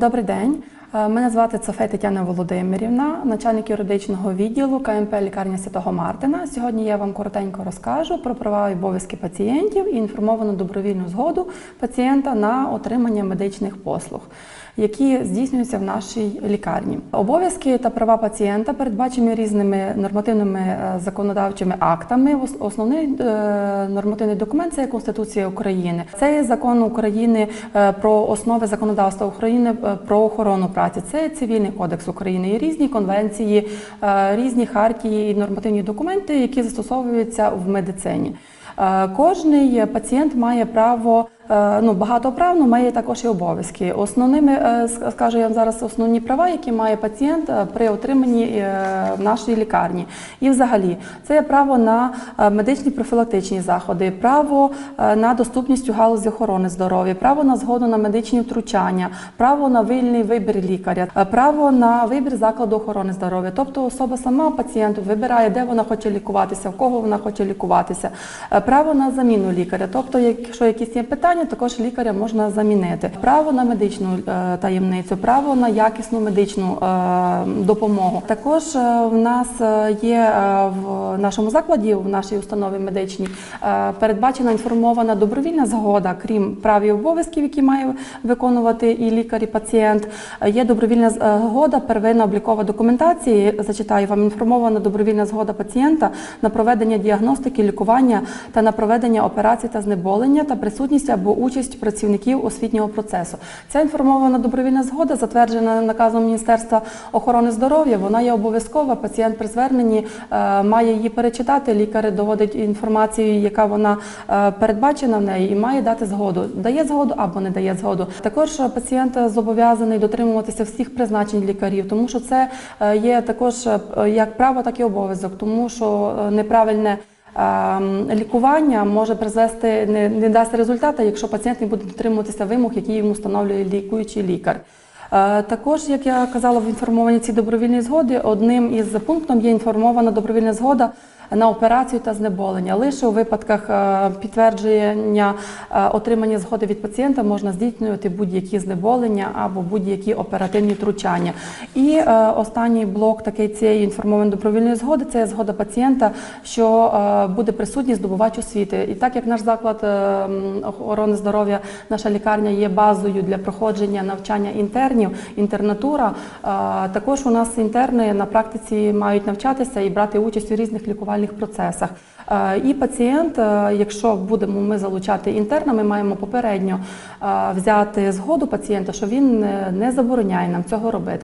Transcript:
Добрий день. Е, Мене звати Цофей Тетяна Володимирівна, начальник юридичного відділу КМП лікарня Святого Мартина. Сьогодні я вам коротенько розкажу про права і обов'язки пацієнтів і інформовану добровільну згоду пацієнта на отримання медичних послуг, які здійснюються в нашій лікарні. Обов'язки та права пацієнта передбачені різними нормативними е, законодавчими актами. Ос- Основний е, нормативний документ це Конституція України. Це є закон України про основи законодавства України про охорону праці. Це цивільний кодекс України і різні конвенції, е, різні хартії і нормативні документи, які застосовуються в медицині. Е, Кожний пацієнт має право. Е, Ну, багато прав, має також і обов'язки. Основними е, скажу я вам зараз основні права, які має пацієнт е, при отриманні в нашій лікарні. І взагалі це є право на медичні профілактичні заходи, право на доступність у галузі охорони здоров'я, право на згоду на медичні втручання, право на вільний вибір лікаря, право на вибір закладу охорони здоров'я. Тобто особа сама пацієнту вибирає, де вона хоче лікуватися, в кого вона хоче лікуватися, право на заміну лікаря. Тобто, якщо якісь є питання, також лікаря можна замінити. Право на медичну е, таємницю, право на якісну медичну е, допомогу. Також е, в нас є в нашому закладі, в нашій установі медичній, передбачена інформована добровільна згода, крім прав і обов'язків, які має виконувати і лікар, і пацієнт. Є добровільна згода, первинна облікова документація. Зачитаю вам інформована добровільна згода пацієнта на проведення діагностики, лікування та на проведення операцій та знеболення та присутність або участь працівників освітнього процесу. Ця інформована добровільна згода затверджена наказом Міністерства охорони здоров'я. Вона є обов'язкова. Пацієнт при зверненні е, має її перечитати. Лікар доводить інформацію, яка вона е, передбачена в неї, і має дати згоду. Дає згоду або не дає згоду. Також пацієнт зобов'язаний дотримуватися всіх призначень лікарів, тому що це е, є також як право, так і обов'язок, тому що неправильне. Ем, Лікування може призвести не, не дасть результату, якщо пацієнт не буде дотримуватися вимог, які йому встановлює лікуючий лікар. Е, Також, як я казала в інформованні ці добровільні згоди, одним із пунктів є інформована добровільна згода на операцію та знеболення. Лише у випадках е, підтвердження е, отримання згоди від пацієнта можна здійснювати будь-які знеболення або будь-які оперативні втручання. І е, останній блок такий цієї інформованої добровільної згоди це згода пацієнта, що буде присутній здобувач освіти. І так як наш заклад охорони здоров'я, наша лікарня є базою для проходження навчання інтернів, інтернатура. Також у нас інтерни на практиці мають навчатися і брати участь у різних лікувальних процесах. Е, І пацієнт, е, якщо будемо ми залучати інтерна, ми маємо попередньо е, взяти згоду пацієнта, що він не забороняє нам цього робити.